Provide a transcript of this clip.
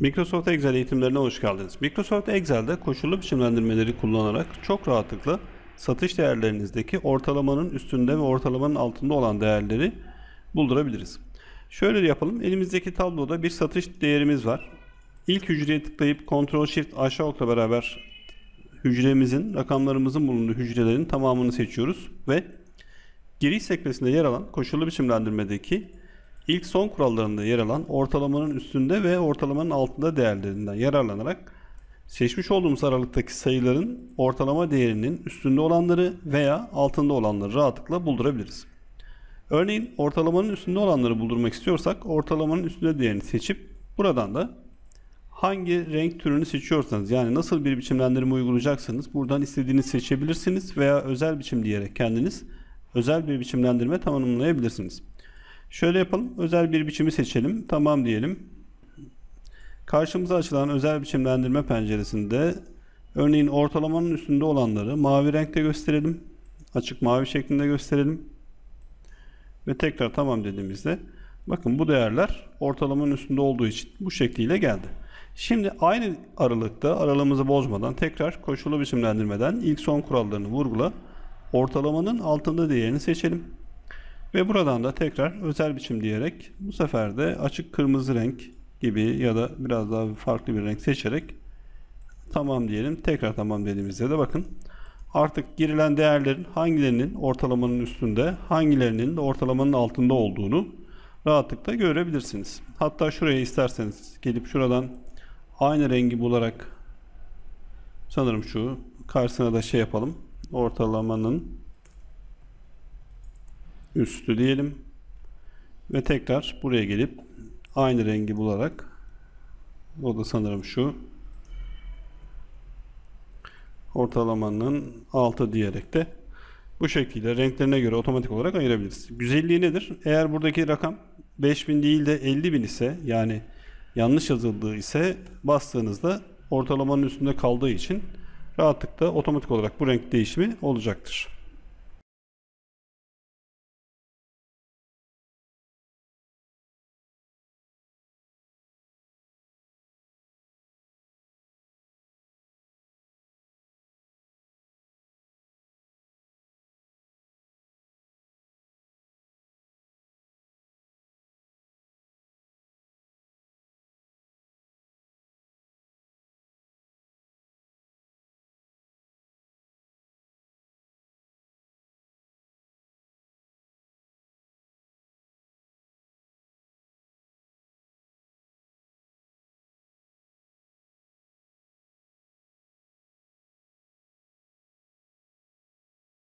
Microsoft Excel eğitimlerine hoş geldiniz. Microsoft Excel'de koşullu biçimlendirmeleri kullanarak çok rahatlıkla satış değerlerinizdeki ortalamanın üstünde ve ortalamanın altında olan değerleri buldurabiliriz. Şöyle yapalım. Elimizdeki tabloda bir satış değerimiz var. İlk hücreye tıklayıp Ctrl Shift aşağı okla beraber hücremizin, rakamlarımızın bulunduğu hücrelerin tamamını seçiyoruz ve giriş sekmesinde yer alan koşullu biçimlendirmedeki ilk son kurallarında yer alan ortalamanın üstünde ve ortalamanın altında değerlerinden yararlanarak seçmiş olduğumuz aralıktaki sayıların ortalama değerinin üstünde olanları veya altında olanları rahatlıkla buldurabiliriz. Örneğin ortalamanın üstünde olanları buldurmak istiyorsak ortalamanın üstünde değerini seçip buradan da hangi renk türünü seçiyorsanız yani nasıl bir biçimlendirme uygulayacaksanız buradan istediğinizi seçebilirsiniz veya özel biçim diyerek kendiniz özel bir biçimlendirme tanımlayabilirsiniz. Şöyle yapalım. Özel bir biçimi seçelim. Tamam diyelim. Karşımıza açılan özel biçimlendirme penceresinde örneğin ortalamanın üstünde olanları mavi renkte gösterelim. Açık mavi şeklinde gösterelim. Ve tekrar tamam dediğimizde bakın bu değerler ortalamanın üstünde olduğu için bu şekliyle geldi. Şimdi aynı aralıkta aralığımızı bozmadan tekrar koşulu biçimlendirmeden ilk son kurallarını vurgula. Ortalamanın altında değerini seçelim. Ve buradan da tekrar özel biçim diyerek bu sefer de açık kırmızı renk gibi ya da biraz daha farklı bir renk seçerek tamam diyelim. Tekrar tamam dediğimizde de bakın artık girilen değerlerin hangilerinin ortalamanın üstünde hangilerinin de ortalamanın altında olduğunu rahatlıkla görebilirsiniz. Hatta şuraya isterseniz gelip şuradan aynı rengi bularak sanırım şu karşısına da şey yapalım. Ortalamanın üstü diyelim. Ve tekrar buraya gelip aynı rengi bularak o da sanırım şu ortalamanın altı diyerek de bu şekilde renklerine göre otomatik olarak ayırabiliriz. Güzelliği nedir? Eğer buradaki rakam 5000 değil de 50.000 ise yani yanlış yazıldığı ise bastığınızda ortalamanın üstünde kaldığı için rahatlıkla otomatik olarak bu renk değişimi olacaktır.